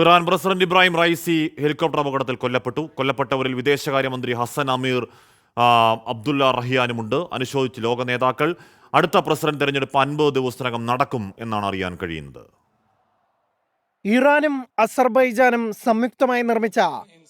Iran president Ebrahim Raisi helicopter അപകടത്തിൽ കൊല്ലപ്പെട്ടു. കൊല്ലപ്പെട്ടവരിൽ വിദേശകാര്യമന്ത്രി ഹസൻ അമീർ അബ്ദുല്ല റഹിയാനുമുണ്ട്. അനുശോചിച്ച് ലോക നേതാക്കൾ അടുത്ത പ്രസിഡന്റ് തെരഞ്ഞെടുപ്പ് അൻപത് ദിവസത്തിനകം നടക്കും എന്നാണ് അറിയാൻ കഴിയുന്നത്. ഇറാനും അസർബൈജാനും സംയുക്തമായി നിർമ്മിച്ച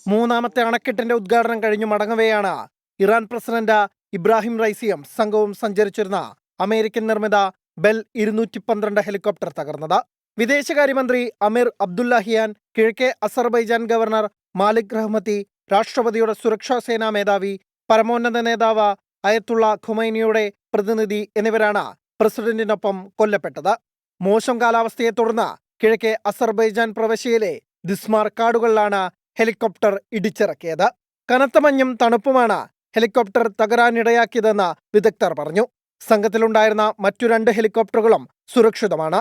മൂന്നാമത്തെ അണക്കെട്ടിന്റെ ഉദ്ഘാടനം കഴിഞ്ഞു മടങ്ങവെയാണ് ഇറാൻ പ്രസിഡന്റ് ഇബ്രാഹിം റൈസിയും സംഘവും സഞ്ചരിച്ചിരുന്ന അമേരിക്കൻ നിർമ്മിത ബെൽ ഇരുന്നൂറ്റി പന്ത്രണ്ട് ഹെലികോപ്റ്റർ തകർന്നത്. വിദേശകാര്യമന്ത്രി അമീർ അബ്ദുല്ലാഹിയാൻ കിഴക്കേ അസർബൈജാൻ ഗവർണർ മാലിക് റഹ്മത്തി രാഷ്ട്രപതിയുടെ സുരക്ഷാ സേനാ മേധാവി പരമോന്നത നേതാവ് അയത്തുള്ള ഖുമൈനിയുടെ പ്രതിനിധി എന്നിവരാണ് പ്രസിഡന്റിനൊപ്പം കൊല്ലപ്പെട്ടത്. മോശം കാലാവസ്ഥയെ തുടർന്ന് കിഴക്കേ അസർബൈജാൻ പ്രവശ്യയിലെ ദിസ്മാർ കാടുകളിലാണ് ഹെലികോപ്റ്റർ ഇടിച്ചിറക്കിയത്. കനത്ത മഞ്ഞും തണുപ്പുമാണ് ഹെലികോപ്റ്റർ തകരാനിടയാക്കിയതെന്ന് വിദഗ്ധർ പറഞ്ഞു. സംഘത്തിലുണ്ടായിരുന്ന മറ്റു രണ്ട് ഹെലികോപ്റ്ററുകളും സുരക്ഷിതമാണ്.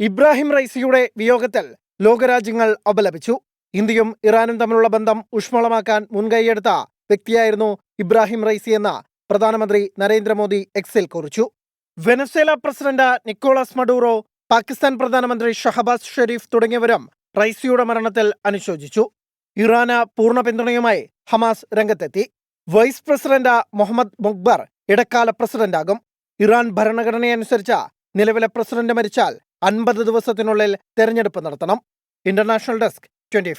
ഇബ്രാഹിം റൈസിയുടെ വിയോഗത്തിൽ ലോകരാജ്യങ്ങൾ അപലപിച്ചു. ഇന്ത്യയും ഇറാനും തമ്മിലുള്ള ബന്ധം ഊഷ്മളമാക്കാൻ മുൻകൈയെടുത്ത വ്യക്തിയായിരുന്നു ഇബ്രാഹിം റൈസി എന്ന് പ്രധാനമന്ത്രി നരേന്ദ്രമോദി എക്സിൽ കുറിച്ചു. Venezuela president Nicolas Maduro Pakistan പ്രധാനമന്ത്രി ഷഹബാസ് ഷെരീഫ് തുടങ്ങിയവരും റൈസിയുടെ മരണത്തിൽ അനുശോചിച്ചു. ഇറാന് പൂർണ പിന്തുണയുമായി ഹമാസ് രംഗത്തെത്തി. വൈസ് പ്രസിഡന്റ് മുഹമ്മദ് മുക്ബർ ഇടക്കാല പ്രസിഡന്റാകും. ഇറാൻ ഭരണഘടനയനുസരിച്ച് നിലവിലെ പ്രസിഡന്റ് മരിച്ചാൽ അൻപത് ദിവസത്തിനുള്ളിൽ തെരഞ്ഞെടുപ്പ് നടത്തണം. International desk twenty